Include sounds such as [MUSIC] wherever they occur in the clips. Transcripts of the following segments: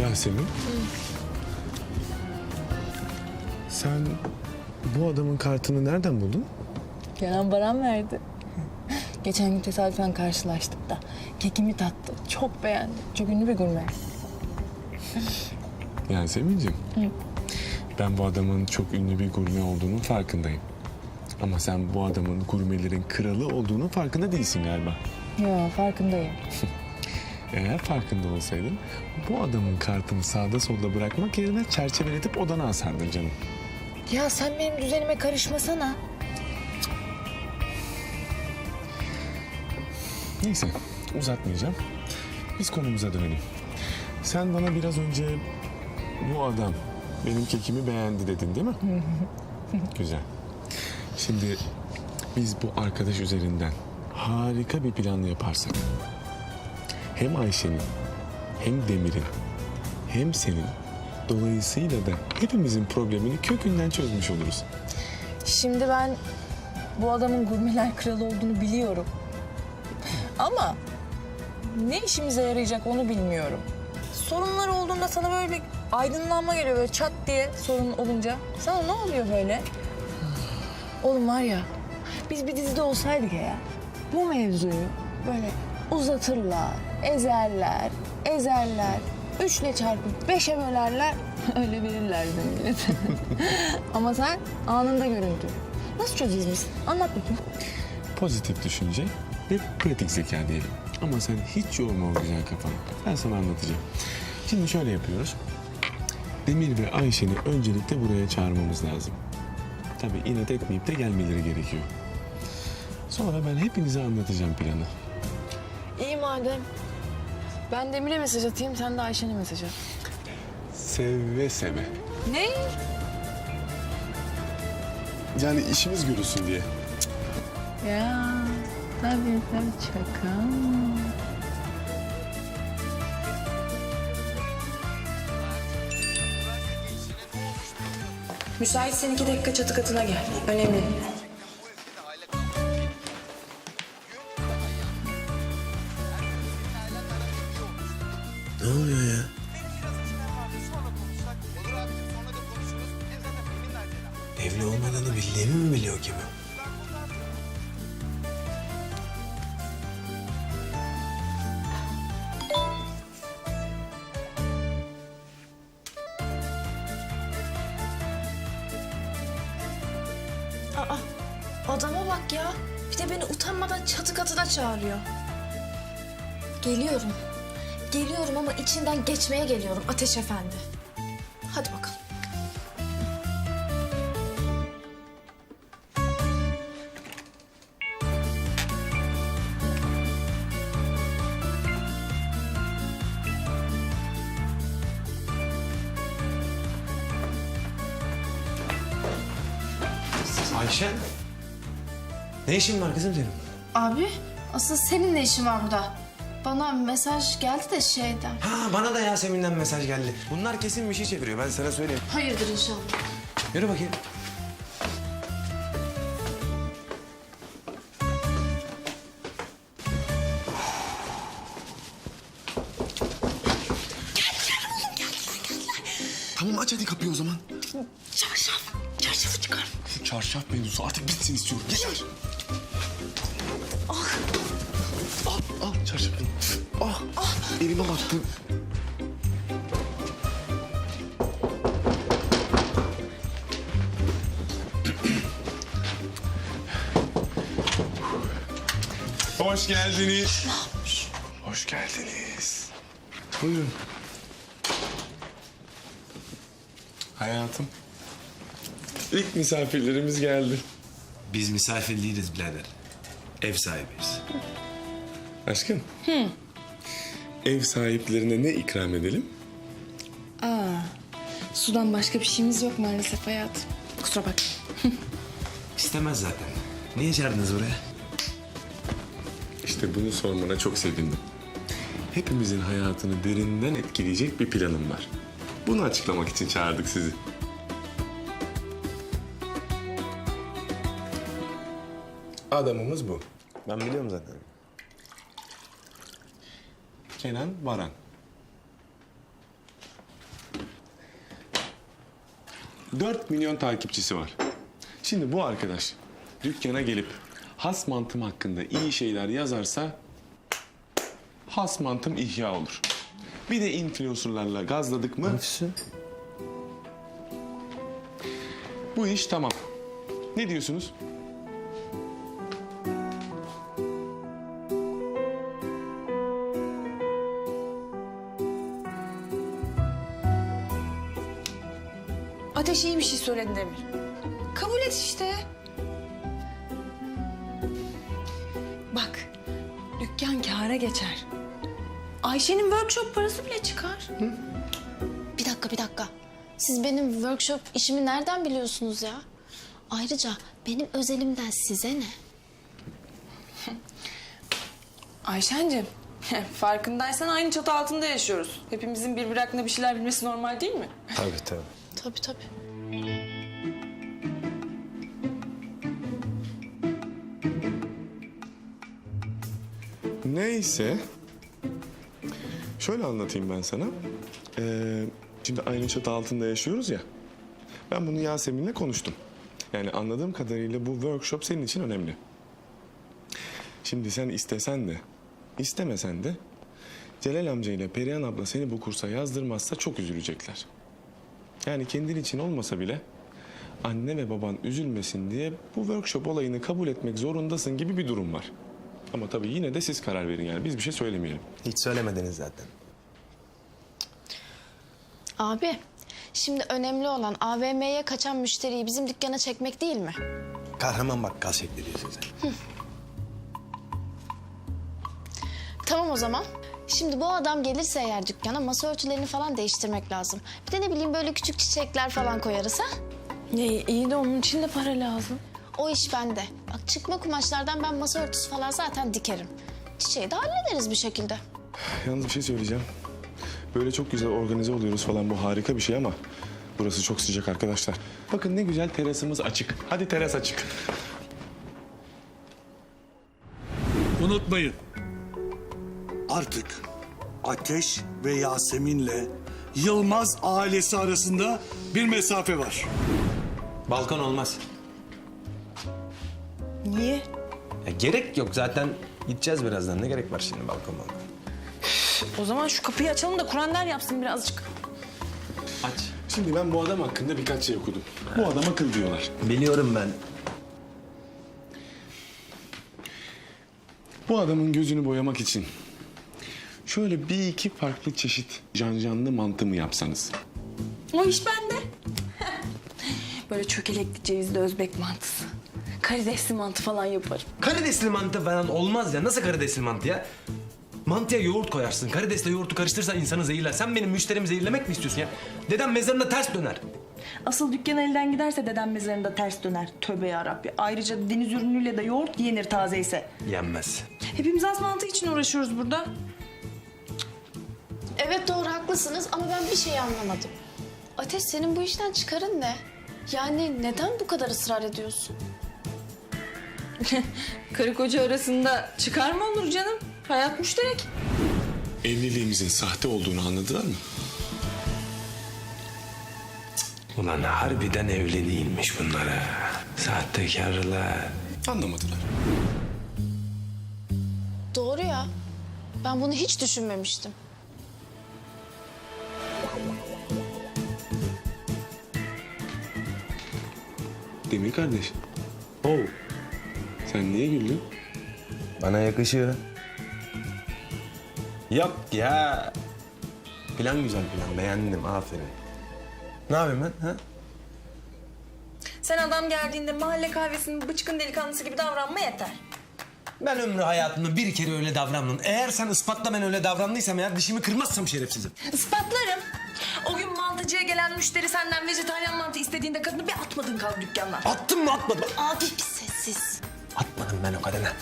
Yasemin. Sen bu adamın kartını nereden buldun? Kenan Baran verdi. Geçen gün tesadüfen karşılaştık da. Kekimi tattı. Çok beğendi. Çok ünlü bir gurme. Yasemin'ciğim. Ben bu adamın çok ünlü bir gurme olduğunun farkındayım. Ama sen bu adamın gurmelerin kralı olduğunun farkında değilsin galiba. Yo farkındayım. [LAUGHS] Eğer farkında olsaydın bu adamın kartını sağda solda bırakmak yerine çerçeveletip odana asardın canım. Ya sen benim düzenime karışmasana. Neyse uzatmayacağım. Biz konumuza dönelim. Sen bana biraz önce bu adam benim kekimi beğendi dedin değil mi? [LAUGHS] Güzel. Şimdi biz bu arkadaş üzerinden harika bir plan yaparsak hem Ayşe'nin hem Demir'in hem senin dolayısıyla da hepimizin problemini kökünden çözmüş oluruz. Şimdi ben bu adamın gurmeler kralı olduğunu biliyorum. Ama ne işimize yarayacak onu bilmiyorum. Sorunlar olduğunda sana böyle bir aydınlanma geliyor böyle çat diye sorun olunca. Sana ne oluyor böyle? Oğlum var ya biz bir dizide olsaydık ya bu mevzuyu böyle uzatırlar, ezerler, ezerler. Üçle çarpıp beşe bölerler [LAUGHS] öyle verirlerdi millete. [LAUGHS] Ama sen anında görüntü. Nasıl çözeceğiz biz? Anlat bakayım. Pozitif düşünce ve pratik zeka diyelim. Ama sen hiç yorma o güzel kafanı. Ben sana anlatacağım. Şimdi şöyle yapıyoruz. Demir ve Ayşe'ni öncelikle buraya çağırmamız lazım. Tabii inat etmeyip de gelmeleri gerekiyor. Sonra ben hepinize anlatacağım planı. Madem. Ben Demir'e mesaj atayım, sen de Ayşe'ne mesaj at. Seve seve. Ne? Yani işimiz görülsün diye. Ya tabii tabii şaka. Müsaitsen iki dakika çatı katına gel. Önemli. Evli olmadığını bildiğimi mi biliyor ki bu? Adama bak ya. Bir de beni utanmadan çatı katına çağırıyor. Geliyorum. Geliyorum ama içinden geçmeye geliyorum Ateş Efendi. Hadi bakalım. Ayşe. Ne işin var kızım senin? Abi asıl senin ne işin var burada? Bana mesaj geldi de şeyden. Ha bana da Yasemin'den mesaj geldi. Bunlar kesin bir şey çeviriyor ben sana söyleyeyim. Hayırdır inşallah. Yürü bakayım. Tamam aç hadi kapıyı o zaman. Çarşaf mevzusu artık bitsin istiyorum. Yeter. Ah. Al, al çarşafını. Ah. Elime battı. Hoş geldiniz. Hoş geldiniz. Buyurun. Hayatım. İlk misafirlerimiz geldi. Biz misafir değiliz birader. Ev sahibiyiz. Aşkım. Ev sahiplerine ne ikram edelim? Sudan başka bir şeyimiz yok maalesef hayatım. Kusura bak. [LAUGHS] İstemez zaten. Niye çağırdınız buraya? İşte bunu sormana çok sevindim. Hepimizin hayatını derinden etkileyecek bir planım var. Bunu açıklamak için çağırdık sizi. Adamımız bu. Ben biliyorum zaten. Kenan Baran. Dört milyon takipçisi var. Şimdi bu arkadaş dükkana gelip has mantım hakkında iyi şeyler yazarsa has mantım ihya olur. Bir de influencerlarla gazladık mı Hafifsin. bu iş tamam. Ne diyorsunuz? Ateş iyi bir şey söyledi Demir. Kabul et işte. Bak, dükkan kâra geçer. Ayşe'nin workshop parası bile çıkar. Bir dakika bir dakika. Siz benim workshop işimi nereden biliyorsunuz ya? Ayrıca benim özelimden size ne? [LAUGHS] Ayşen'cim, [LAUGHS] farkındaysan aynı çatı altında yaşıyoruz. Hepimizin birbiri hakkında bir şeyler bilmesi normal değil mi? Tabii tabii. Tabii tabii. Neyse. Şöyle anlatayım ben sana. Ee, şimdi aynı çatı altında yaşıyoruz ya. Ben bunu Yasemin'le konuştum. Yani anladığım kadarıyla bu workshop senin için önemli. Şimdi sen istesen de, istemesen de Celal amca ile Perihan abla seni bu kursa yazdırmazsa çok üzülecekler. Yani kendin için olmasa bile anne ve baban üzülmesin diye bu workshop olayını kabul etmek zorundasın gibi bir durum var. Ama tabii yine de siz karar verin yani biz bir şey söylemeyelim. Hiç söylemediniz zaten. Abi, şimdi önemli olan AVM'ye kaçan müşteriyi bizim dükkana çekmek değil mi? Kahraman bakkal şekli diyorsun sen. Tamam o zaman. Şimdi bu adam gelirse eğer dükkana masa örtülerini falan değiştirmek lazım. Bir de ne bileyim böyle küçük çiçekler falan koyarız ha? İyi, iyi de onun için de para lazım. O iş bende. Bak çıkma kumaşlardan ben masa örtüsü falan zaten dikerim. Çiçeği de hallederiz bir şekilde. Yalnız bir şey söyleyeceğim. Böyle çok güzel organize oluyoruz falan bu harika bir şey ama burası çok sıcak arkadaşlar. Bakın ne güzel terasımız açık. Hadi teras açık. Unutmayın. Artık Ateş ve Yasemin'le Yılmaz ailesi arasında bir mesafe var. Balkon olmaz. Niye? Ya gerek yok zaten gideceğiz birazdan. Ne gerek var şimdi balkon balkon? O zaman şu kapıyı açalım da Kur'an yapsın birazcık. Aç. Şimdi ben bu adam hakkında birkaç şey okudum. Bu adam akıl diyorlar. Biliyorum ben. Bu adamın gözünü boyamak için şöyle bir iki farklı çeşit cancanlı mantı mı yapsanız? O iş bende. [LAUGHS] Böyle çökelekli cevizli Özbek mantısı. Karidesli mantı falan yaparım. Karidesli mantı falan olmaz ya. Nasıl karidesli mantı ya? Mantıya yoğurt koyarsın. Karidesle yoğurtu karıştırırsan insanı zehirler. Sen benim müşterimi zehirlemek mi istiyorsun ya? Dedem mezarında ters döner. Asıl dükkan elden giderse dedem mezarında ters döner. Tövbe yarabbi. Ayrıca deniz ürünüyle de yoğurt yenir taze ise. Yenmez. Hepimiz az mantı için uğraşıyoruz burada. Evet doğru haklısınız ama ben bir şey anlamadım. Ateş senin bu işten çıkarın ne? Yani neden bu kadar ısrar ediyorsun? [LAUGHS] Karı koca arasında çıkar mı olur canım? Hayat müşterek. Evliliğimizin sahte olduğunu anladılar mı? Ulan harbiden evli değilmiş bunlara. Sahtekarlar. Anlamadılar. Doğru ya. Ben bunu hiç düşünmemiştim. Demir kardeş Oh. sen niye güldün? Bana yakışıyor. Yok ya. Plan güzel plan. Beğendim. Aferin. Ne yapayım ben? Ha? Sen adam geldiğinde mahalle kahvesinin bıçkın delikanlısı gibi davranma yeter. Ben ömrü hayatımda bir kere öyle davrandım. Eğer sen ispatla ben öyle davrandıysam eğer dişimi kırmazsam şerefsizim. Ispatlarım. O gün mantıcıya gelen müşteri senden vejetaryen mantı istediğinde kadını bir atmadın kaldı dükkandan. Attım mı atmadım. Abi bir sessiz. Atmadım ben o kadına.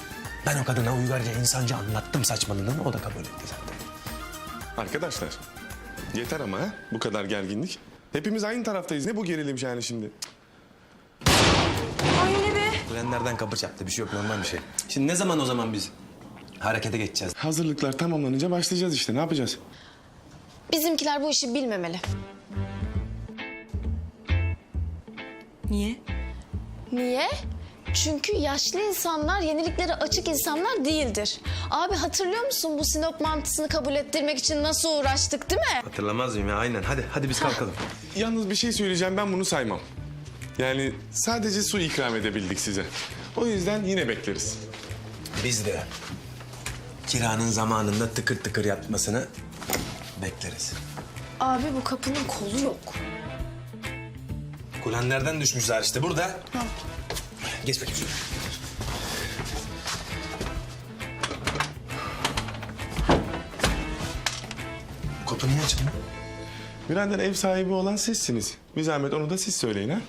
Ben o kadına uygarca insanca anlattım saçmalığını o da kabul etti zaten. Arkadaşlar yeter ama ha bu kadar gerginlik. Hepimiz aynı taraftayız. Ne bu gerilim yani şimdi? Ay ne be? Kulenlerden kapı çarptı bir şey yok normal bir şey. Şimdi ne zaman o zaman biz harekete geçeceğiz? Hazırlıklar tamamlanınca başlayacağız işte. Ne yapacağız? Bizimkiler bu işi bilmemeli. Niye? Niye? Çünkü yaşlı insanlar yeniliklere açık insanlar değildir. Abi hatırlıyor musun bu sinop mantısını kabul ettirmek için nasıl uğraştık değil mi? Hatırlamaz mıyım ya aynen. Hadi hadi biz kalkalım. Yalnız bir şey söyleyeceğim ben bunu saymam. Yani sadece su ikram edebildik size. O yüzden yine bekleriz. Biz de kiranın zamanında tıkır tıkır yatmasını bekleriz. Abi bu kapının kolu yok. Kulenlerden düşmüşler işte burada. Geç bakayım şuraya. Bu kapı niye açıldı? Birader ev sahibi olan sizsiniz. Bir zahmet onu da siz söyleyin ha.